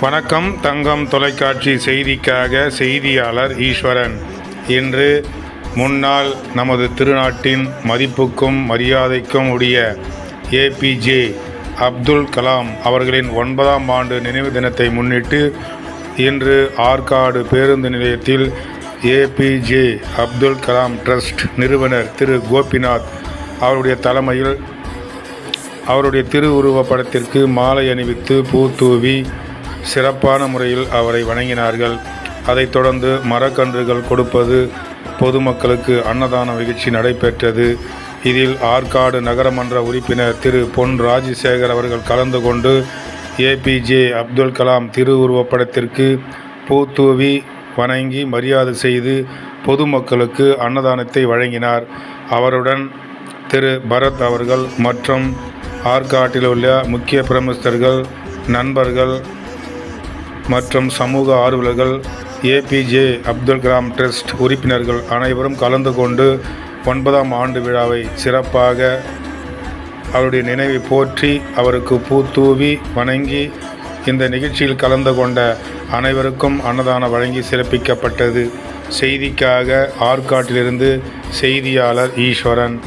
வணக்கம் தங்கம் தொலைக்காட்சி செய்திக்காக செய்தியாளர் ஈஸ்வரன். இன்று முன்னாள் நமது திருநாட்டின் மதிப்புக்கும் மரியாதைக்கும் உரிய ஏபிஜே அப்துல் கலாம் அவர்களின் ஒன்பதாம் ஆண்டு நினைவு தினத்தை முன்னிட்டு இன்று ஆற்காடு பேருந்து நிலையத்தில் ஏபிஜே அப்துல் கலாம் ட்ரஸ்ட் நிறுவனர் திரு கோபிநாத் அவருடைய தலைமையில் அவருடைய திருவுருவப் படத்திற்கு மாலை அணிவித்து பூத்தூவி சிறப்பான முறையில் அவரை வணங்கினார்கள். அதைத் தொடர்ந்து மரக்கன்றுகள் கொடுப்பது பொதுமக்களுக்கு அன்னதான நிகழ்ச்சி நடைபெற்றது. இதில் ஆற்காடு நகரமன்ற உறுப்பினர் திரு. பொன் ராஜசேகர் அவர்கள் கலந்து கொண்டு ஏபிஜே அப்துல் கலாம் திருவுருவப்படத்திற்கு பூத்தூவி வணங்கி மரியாதை செய்து பொதுமக்களுக்கு அன்னதானத்தை வழங்கினார். அவருடன் திரு. பரத் அவர்கள் மற்றும் ஆற்காட்டில் உள்ள முக்கிய பிரமுகர்கள் நண்பர்கள் மற்றும் சமூக ஆர்வலர்கள் ஏபிஜே அப்துல் கலாம் ட்ரஸ்ட் உறுப்பினர்கள் அனைவரும் கலந்து கொண்டு ஒன்பதாம் ஆண்டு விழாவை சிறப்பாக அவருடைய நினைவை போற்றி அவருக்கு பூத்தூவி வணங்கி இந்த நிகழ்ச்சியில் கலந்து கொண்ட அனைவருக்கும் அன்னதானம் வழங்கி சிறப்பிக்கப்பட்டது. செய்திக்காக ஆற்காட்டிலிருந்து செய்தியாளர் ஈஸ்வரன்.